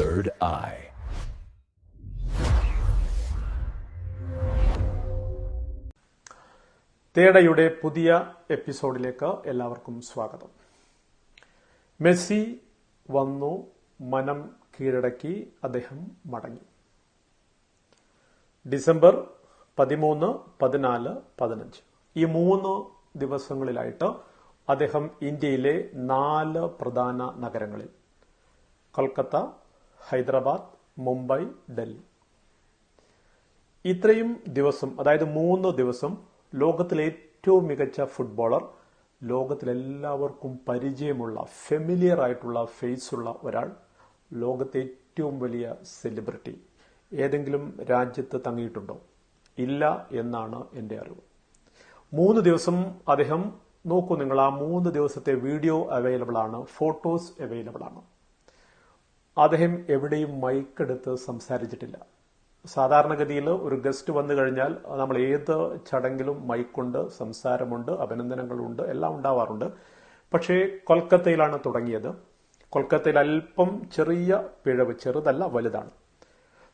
Third Eye. തേടയുടെ പുതിയ എപ്പിസോഡിലേക്ക് എല്ലാവർക്കും സ്വാഗതം. മെസ്സി വന്നു മനം കീഴടക്കി അദ്ദേഹം മടങ്ങി. ഡിസംബർ പതിമൂന്ന് പതിനാല് പതിനഞ്ച്. ഈ മൂന്ന് ദിവസങ്ങളിലായിട്ട് അദ്ദേഹം ഇന്ത്യയിലെ നാല് പ്രധാന നഗരങ്ങളിൽ കൊൽക്കത്ത ഹൈദരാബാദ് മുംബൈ ഡൽഹി. ഇത്രയും ദിവസം അതായത് മൂന്ന് ദിവസം ലോകത്തിലെ ഏറ്റവും മികച്ച ഫുട്ബോളർ ലോകത്തിലെല്ലാവർക്കും പരിചയമുള്ള ഫെമിലിയർ ആയിട്ടുള്ള ഫേസ് ഉള്ള ഒരാൾ ലോകത്തെ ഏറ്റവും വലിയ സെലിബ്രിറ്റി ഏതെങ്കിലും രാജ്യത്ത് തങ്ങിയിട്ടുണ്ടോ? ഇല്ല എന്നാണ് എന്റെ അറിവ്. മൂന്ന് ദിവസം അദ്ദേഹം നോക്കൂ നിങ്ങൾ ആ മൂന്ന് ദിവസത്തെ വീഡിയോ അവൈലബിൾ ആണ് ഫോട്ടോസ് അവൈലബിൾ ആണ്. അദ്ദേഹം എവിടെയും മൈക്കെടുത്ത് സംസാരിച്ചിട്ടില്ല. സാധാരണഗതിയിൽ ഒരു ഗസ്റ്റ് വന്നു കഴിഞ്ഞാൽ നമ്മൾ ഏത് ചടങ്ങിലും മൈക്കുണ്ട് സംസാരമുണ്ട് അഭിനന്ദനങ്ങളുണ്ട് എല്ലാം ഉണ്ടാവാറുണ്ട്. പക്ഷേ കൊൽക്കത്തയിലാണ് തുടങ്ങിയത്. കൊൽക്കത്തയിൽ അല്പം ചെറിയ പിഴവ് ചെറുതല്ല വലുതാണ്.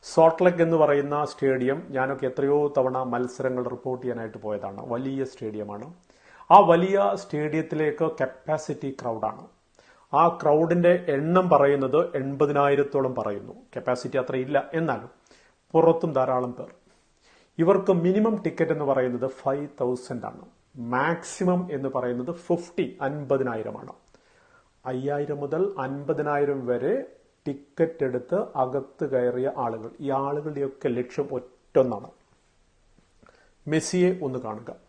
സോട്ട്ലെഗ് എന്ന് പറയുന്ന സ്റ്റേഡിയം ഞാനൊക്കെ എത്രയോ തവണ മത്സരങ്ങൾ റിപ്പോർട്ട് ചെയ്യാനായിട്ട് പോയതാണ്. വലിയ സ്റ്റേഡിയമാണ്. ആ വലിയ സ്റ്റേഡിയത്തിലേക്ക് കപ്പാസിറ്റി ക്രൗഡാണ്. ആ ക്രൗഡിന്റെ എണ്ണം പറയുന്നത് എൺപതിനായിരത്തോളം പറയുന്നു. കപ്പാസിറ്റി അത്ര ഇല്ല. എന്നാലും പുറത്തും ധാരാളം പേർ. ഇവർക്ക് മിനിമം ടിക്കറ്റ് എന്ന് പറയുന്നത് ഫൈവ് തൗസൻഡ് ആണ്. മാക്സിമം എന്ന് പറയുന്നത് ഫിഫ്റ്റി അൻപതിനായിരമാണ്. അയ്യായിരം മുതൽ അൻപതിനായിരം വരെ ടിക്കറ്റ് എടുത്ത് അകത്ത് കയറിയ ആളുകൾ. ഈ ആളുകളുടെയൊക്കെ ലക്ഷ്യം ഒറ്റൊന്നാണ്. മെസ്സിയെ ഒന്ന് കാണുക.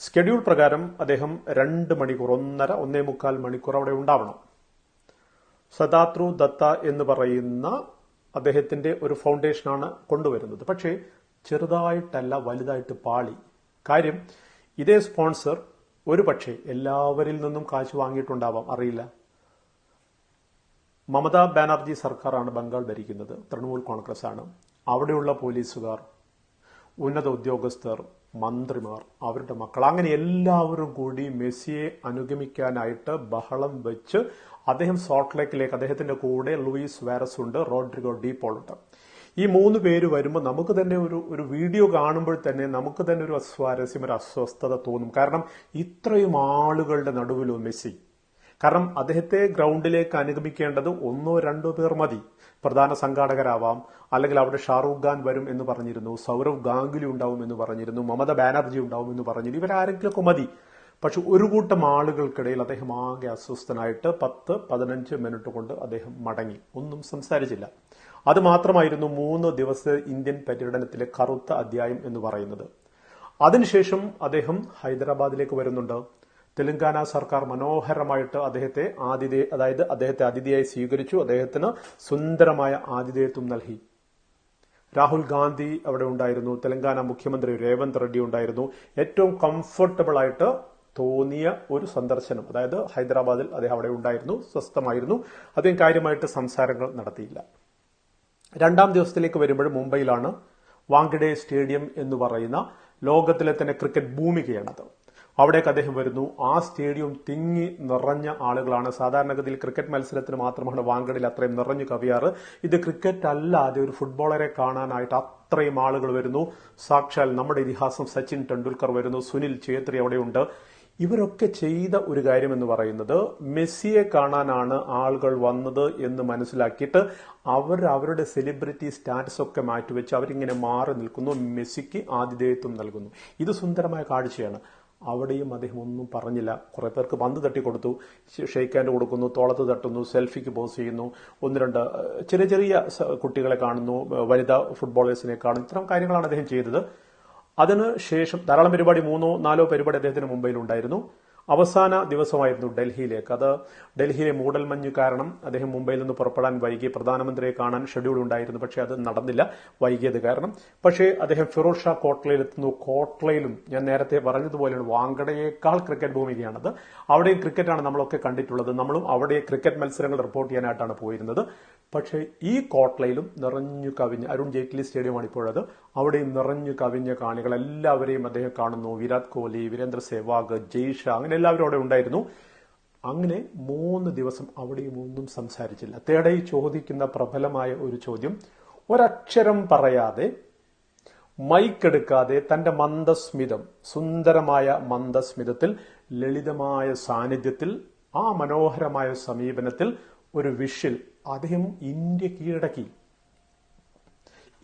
സ്കെഡ്യൂൾ പ്രകാരം അദ്ദേഹം രണ്ട് മണിക്കൂർ ഒന്നര ഒന്നേ മുക്കാൽ മണിക്കൂർ അവിടെ ഉണ്ടാവണം. സദാത്രു ദത്ത എന്ന് പറയുന്ന അദ്ദേഹത്തിന്റെ ഒരു ഫൗണ്ടേഷനാണ് കൊണ്ടുവരുന്നത്. പക്ഷേ ചെറുതായിട്ടല്ല വലുതായിട്ട് പാളി. കാര്യം ഇതേ സ്പോൺസർ ഒരു പക്ഷേ എല്ലാവരിൽ നിന്നും കാശ് വാങ്ങിയിട്ടുണ്ടാവാം. അറിയില്ല. മമതാ ബാനർജി സർക്കാരാണ് ബംഗാൾ ഭരിക്കുന്നത്. തൃണമൂൽ കോൺഗ്രസ് ആണ് അവിടെയുള്ള പോലീസുകാർ ഉന്നത ഉദ്യോഗസ്ഥർ മന്ത്രിമാർ അവരുടെ മക്കൾ അങ്ങനെ എല്ലാവരും കൂടി മെസ്സിയെ അനുഗമിക്കാനായിട്ട് ബഹളം വെച്ച് അദ്ദേഹം സോൾട്ട് ലേക്കിലേക്ക് അദ്ദേഹത്തിന്റെ കൂടെ ലൂയിസ് വാരസ് ഉണ്ട് റോഡ്രിഗോ ഡീപോൾ ഉണ്ട്. ഈ മൂന്ന് പേര് വരുമ്പോൾ നമുക്ക് തന്നെ ഒരു ഒരു വീഡിയോ കാണുമ്പോൾ തന്നെ നമുക്ക് തന്നെ ഒരു അസ്വാരസ്യം ഒരു അസ്വസ്ഥത തോന്നും. കാരണം ഇത്രയും ആളുകളുടെ നടുവിലും മെസ്സി കാരണം അദ്ദേഹത്തെ ഗ്രൗണ്ടിലേക്ക് അനുഗമിക്കേണ്ടത് ഒന്നോ രണ്ടോ പേർ മതി. പ്രധാന സംഘാടകരാവാം. അല്ലെങ്കിൽ അവിടെ ഷാറൂഖ് ഖാൻ വരും എന്ന് പറഞ്ഞിരുന്നു. സൗരവ് ഗാംഗുലി ഉണ്ടാവും എന്ന് പറഞ്ഞിരുന്നു. മമത ബാനർജി ഉണ്ടാവും എന്ന് പറഞ്ഞിരുന്നു. ഇവരാരെങ്കിലുമൊക്കെ മതി. പക്ഷെ ഒരു കൂട്ടം ആളുകൾക്കിടയിൽ അദ്ദേഹം ആകെ അസ്വസ്ഥനായിട്ട് പത്ത് പതിനഞ്ച് മിനിറ്റ് കൊണ്ട് അദ്ദേഹം മടങ്ങി. ഒന്നും സംസാരിച്ചില്ല. അത് മാത്രമായിരുന്നു മൂന്ന് ദിവസ ഇന്ത്യൻ പര്യടനത്തിലെ കറുത്ത അധ്യായം എന്ന് പറയുന്നത്. അതിനുശേഷം അദ്ദേഹം ഹൈദരാബാദിലേക്ക് വരുന്നുണ്ട്. തെലങ്കാന സർക്കാർ മനോഹരമായിട്ട് അദ്ദേഹത്തെ ആതിഥേ അതായത് അദ്ദേഹത്തെ അതിഥിയായി സ്വീകരിച്ചു. അദ്ദേഹത്തിന് സുന്ദരമായ ആതിഥേയത്വം നൽകി. രാഹുൽ ഗാന്ധി അവിടെ ഉണ്ടായിരുന്നു. തെലങ്കാന മുഖ്യമന്ത്രി രേവന്ത് റെഡ്ഡി ഉണ്ടായിരുന്നു. ഏറ്റവും കംഫർട്ടബിൾ ആയിട്ട് തോന്നിയ ഒരു സന്ദർശനം അതായത് ഹൈദരാബാദിൽ അദ്ദേഹം അവിടെ ഉണ്ടായിരുന്നു സ്വസ്ഥമായിരുന്നു. അദ്ദേഹം കാര്യമായിട്ട് സംസാരങ്ങൾ നടത്തിയില്ല. രണ്ടാം ദിവസത്തിലേക്ക് വരുമ്പോൾ മുംബൈയിലാണ് വാങ്കഡെ സ്റ്റേഡിയം എന്ന് പറയുന്ന ലോകത്തിലെ തന്നെ ക്രിക്കറ്റ് ഭൂമികയാണത്. അവിടേക്ക് അദ്ദേഹം വരുന്നു. ആ സ്റ്റേഡിയം തിങ്ങി നിറഞ്ഞ ആളുകളാണ്. സാധാരണഗതിയിൽ ക്രിക്കറ്റ് മത്സരത്തിന് മാത്രമാണ് വാങ്കഡിൽ അത്രയും നിറഞ്ഞു കവിയാറ്. ഇത് ക്രിക്കറ്റ് അല്ലാതെ ഒരു ഫുട്ബോളറെ കാണാനായിട്ട് അത്രയും ആളുകൾ വരുന്നു. സാക്ഷാൽ നമ്മുടെ ഇതിഹാസം സച്ചിൻ ടെണ്ടുൽക്കർ വരുന്നു. സുനിൽ ഛേത്രി അവിടെയുണ്ട്. ഇവരൊക്കെ ചെയ്ത ഒരു കാര്യം എന്ന് പറയുന്നത് മെസ്സിയെ കാണാനാണ് ആളുകൾ വന്നത് എന്ന് മനസ്സിലാക്കിയിട്ട് അവർ അവരുടെ സെലിബ്രിറ്റി സ്റ്റാറ്റസ് ഒക്കെ മാറ്റിവെച്ച് അവരിങ്ങനെ മാറി നിൽക്കുന്നു. മെസ്സിക്ക് ആതിഥേയത്വം നൽകുന്നു. ഇത് സുന്ദരമായ കാഴ്ചയാണ്. അവിടെയും അദ്ദേഹം ഒന്നും പറഞ്ഞില്ല. കുറെ പേർക്ക് പന്ത് തട്ടി കൊടുത്തു ഷെയ്ക്ക് ഹാൻഡ് കൊടുക്കുന്നു തോളത്ത് തട്ടുന്നു സെൽഫിക്ക് പോസ് ചെയ്യുന്നു. ഒന്ന് രണ്ട് ചെറിയ ചെറിയ കുട്ടികളെ കാണുന്നു വനിതാ ഫുട്ബോളേഴ്സിനെ കാണുന്നു. ഇത്തരം കാര്യങ്ങളാണ് അദ്ദേഹം ചെയ്തത്. അതിന് ശേഷം ധാരാളം പരിപാടി മൂന്നോ നാലോ പരിപാടി അദ്ദേഹത്തിന് മുംബൈയിൽ ഉണ്ടായിരുന്നു അവസാന ദിവസമായിരുന്നു ഡൽഹിയിലേക്ക്. അത് ഡൽഹിയിലെ മൂടൽമഞ്ഞ് കാരണം അദ്ദേഹം മുംബൈയിൽ നിന്ന് പുറപ്പെടാൻ വൈകി. പ്രധാനമന്ത്രിയെ കാണാൻ ഷെഡ്യൂൾ ഉണ്ടായിരുന്നു. പക്ഷേ അത് നടന്നില്ല. വൈകിയത് കാരണം. പക്ഷേ അദ്ദേഹം ഫിറോസ് ഷാ കോട്ട്ലയിലെത്തുന്നു കോട്ട്ലയിലും ഞാൻ നേരത്തെ പറഞ്ഞതുപോലെയാണ് വാങ്കടയേക്കാൾ ക്രിക്കറ്റ് ഭൂമികയാണത്. അവിടെയും ക്രിക്കറ്റാണ് നമ്മളൊക്കെ കണ്ടിട്ടുള്ളത്. നമ്മളും അവിടെ ക്രിക്കറ്റ് മത്സരങ്ങൾ റിപ്പോർട്ട് ചെയ്യാനായിട്ടാണ് പോയിരുന്നത്. പക്ഷേ ഈ കോട്ട്ലയിലും നിറഞ്ഞു കവിഞ്ഞ അരുൺ ജെയ്റ്റ്ലി സ്റ്റേഡിയമാണ് ഇപ്പോഴത്. അവിടെയും നിറഞ്ഞു കവിഞ്ഞ കാണികൾ എല്ലാവരെയും അദ്ദേഹം കാണുന്നു. വിരാട് കോഹ്ലി വീരേന്ദ്ര സെവാഗ് ജയ്ഷ അങ്ങനെ എല്ലാവരും അവിടെ ഉണ്ടായിരുന്നു. അങ്ങനെ മൂന്ന് ദിവസം അവിടെയും ഒന്നും സംസാരിച്ചില്ല. തേടൈ ചോദിക്കുന്ന പ്രബലമായ ഒരു ചോദ്യം. ഒരക്ഷരം പറയാതെ മൈക്കെടുക്കാതെ തന്റെ മന്ദസ്മിതം സുന്ദരമായ മന്ദസ്മിതത്തിൽ ലളിതമായ സാന്നിധ്യത്തിൽ ആ മനോഹരമായ സമീപനത്തിൽ ഒരു വിഷിൽ അദ്ദേഹം ഇന്ത്യ കീഴടക്കി.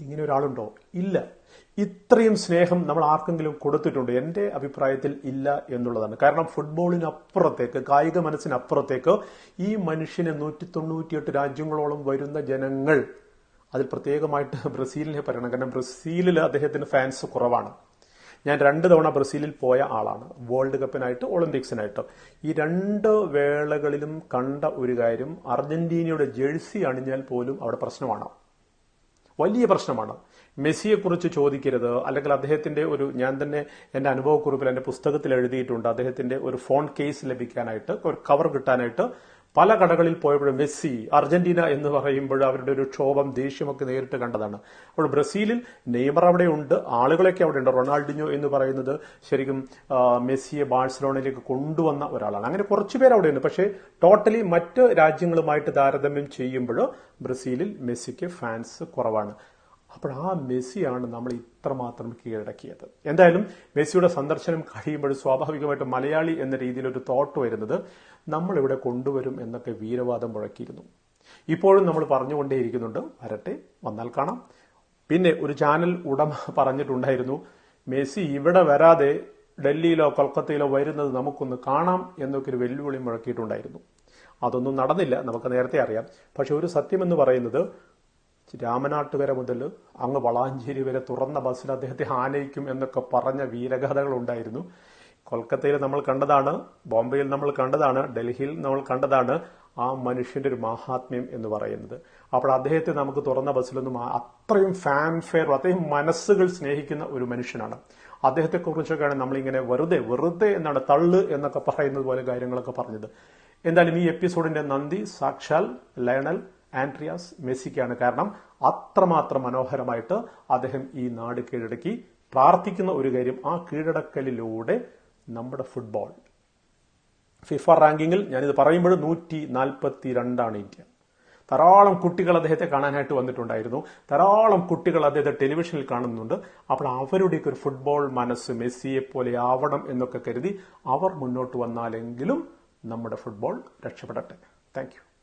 ഇങ്ങനെ ഒരാളുണ്ടോ ഇല്ല. ഇത്രയും സ്നേഹം നമ്മൾ ആർക്കെങ്കിലും കൊടുത്തിട്ടുണ്ട്? എന്റെ അഭിപ്രായത്തിൽ ഇല്ല എന്നുള്ളതാണ്. കാരണം ഫുട്ബോളിനപ്പുറത്തേക്ക് കായിക മനസ്സിനപ്പുറത്തേക്ക് ഈ മനുഷ്യനെ നൂറ്റി തൊണ്ണൂറ്റിയെട്ട് രാജ്യങ്ങളോളം വരുന്ന ജനങ്ങൾ അതിൽ പ്രത്യേകമായിട്ട് ബ്രസീലിനെ പറയണം. കാരണം ബ്രസീലിൽ അദ്ദേഹത്തിന് ഫാൻസ് കുറവാണ്. ഞാൻ രണ്ട് തവണ ബ്രസീലിൽ പോയ ആളാണ്. വേൾഡ് കപ്പിനായിട്ട് ഒളിമ്പിക്സിനായിട്ട്. ഈ രണ്ട് വേളകളിലും കണ്ട ഒരു കാര്യം അർജന്റീനയുടെ ജേഴ്സി അണിഞ്ഞാൽ പോലും അവിടെ പ്രശ്നമാണ്. വലിയ പ്രശ്നമാണ്. മെസ്സിയെക്കുറിച്ച് ചോദിക്കരുത്. അല്ലെങ്കിൽ അദ്ദേഹത്തിന്റെ ഒരു ഞാൻ തന്നെ എന്റെ അനുഭവക്കുറിപ്പിൽ എന്റെ പുസ്തകത്തിൽ എഴുതിയിട്ടുണ്ട് അദ്ദേഹത്തിന്റെ ഒരു ഫോൺ കേസ് ലഭിക്കാനായിട്ട് ഒരു കവർ കിട്ടാനായിട്ട് പല കടകളിൽ പോയപ്പോഴും മെസ്സി അർജന്റീന എന്ന് പറയുമ്പോൾ അവരുടെ ഒരു ക്ഷോഭം ദേഷ്യമൊക്കെ നേരിട്ട് കണ്ടതാണ്. അപ്പോൾ ബ്രസീലിൽ നെയ്മർ അവിടെ ഉണ്ട് ആളുകളൊക്കെ അവിടെ ഉണ്ട് റൊണാൾഡിനോ എന്ന് പറയുന്നത് ശരിക്കും മെസ്സിയെ ബാഴ്സലോണയിലേക്ക് കൊണ്ടുവന്ന ഒരാളാണ്. അങ്ങനെ കുറച്ചു പേർ അവിടെ ഉണ്ട് പക്ഷേ ടോട്ടലി മറ്റ് രാജ്യങ്ങളുമായിട്ട് താരതമ്യം ചെയ്യുമ്പോൾ ബ്രസീലിൽ മെസ്സിക്ക് ഫാൻസ് കുറവാണ്. അപ്പോൾ ആ മെസ്സിയാണ് നമ്മൾ ഇത്രമാത്രം കീഴടക്കിയത്. എന്തായാലും മെസ്സിയുടെ സന്ദർശനം കഴിയുമ്പോൾ സ്വാഭാവികമായിട്ടും മലയാളി എന്ന രീതിയിൽ ഒരു തോട്ട് വരുന്നത് നമ്മൾ ഇവിടെ കൊണ്ടുവരും എന്നൊക്കെ വീരവാദം മുഴക്കിയിരുന്നു. ഇപ്പോഴും നമ്മൾ പറഞ്ഞുകൊണ്ടേയിരിക്കുന്നുണ്ട്. വരട്ടെ വന്നാൽ കാണാം. പിന്നെ ഒരു ചാനൽ ഉടമ പറഞ്ഞിട്ടുണ്ടായിരുന്നു മെസ്സി ഇവിടെ വരാതെ ഡൽഹിയിലോ കൊൽക്കത്തയിലോ വരുന്നത് നമുക്കൊന്ന് കാണാം എന്നൊക്കെ ഒരു വെല്ലുവിളി മുഴക്കിയിട്ടുണ്ടായിരുന്നു. അതൊന്നും നടന്നില്ല നമുക്ക് നേരത്തെ അറിയാം. പക്ഷെ ഒരു സത്യമെന്ന് പറയുന്നത് രാമനാട്ടുകര മുതൽ അങ്ങ് വളാഞ്ചേരി വരെ തുറന്ന ബസ്സിൽ അദ്ദേഹത്തെ ആനയിക്കും എന്നൊക്കെ പറഞ്ഞ വീരകഥകൾ ഉണ്ടായിരുന്നു. കൊൽക്കത്തയിൽ നമ്മൾ കണ്ടതാണ് ബോംബെയിൽ നമ്മൾ കണ്ടതാണ് ഡൽഹിയിൽ നമ്മൾ കണ്ടതാണ് ആ മനുഷ്യന്റെ ഒരു മഹാത്മ്യം എന്ന് പറയുന്നത്. അപ്പോൾ അദ്ദേഹത്തെ നമുക്ക് തുറന്ന ബസ്സിലൊന്നും അത്രയും ഫാൻഫെയർ അത്രയും മനസ്സുകൾ സ്നേഹിക്കുന്ന ഒരു മനുഷ്യനാണ്. അദ്ദേഹത്തെ കുറിച്ചൊക്കെയാണ് നമ്മളിങ്ങനെ വെറുതെ വെറുതെ എന്നാണ് തള്ള് എന്നൊക്കെ പറയുന്നത് പോലെ കാര്യങ്ങളൊക്കെ പറഞ്ഞത്. എന്തായാലും ഈ എപ്പിസോഡിന്റെ നന്ദി. സാക്ഷാൽ ലയണൽ ആൻഡ്രിയാസ് മെസ്സിക്കാണ് കാരണം അത്രമാത്രം മനോഹരമായിട്ട് അദ്ദേഹം ഈ നാട് കീഴടക്കി. പ്രാർത്ഥിക്കുന്ന ഒരു കാര്യം ആ കീഴടക്കലിലൂടെ നമ്മുടെ ഫുട്ബോൾ. ഫിഫ റാങ്കിങ്ങിൽ ഞാനിത് പറയുമ്പോൾ നൂറ്റി നാൽപ്പത്തി രണ്ടാണ് ഇന്ത്യ. ധാരാളം കുട്ടികൾ അദ്ദേഹത്തെ കാണാനായിട്ട് വന്നിട്ടുണ്ടായിരുന്നു. ധാരാളം കുട്ടികൾ അദ്ദേഹത്തെ ടെലിവിഷനിൽ കാണുന്നുണ്ട്. അപ്പോൾ അവരുടെയൊക്കെ ഒരു ഫുട്ബോൾ മനസ്സ് മെസ്സിയെ പോലെ ആവണം എന്നൊക്കെ കരുതി അവർ മുന്നോട്ട് വന്നാലെങ്കിലും നമ്മുടെ ഫുട്ബോൾ രക്ഷപ്പെടട്ടെ. താങ്ക്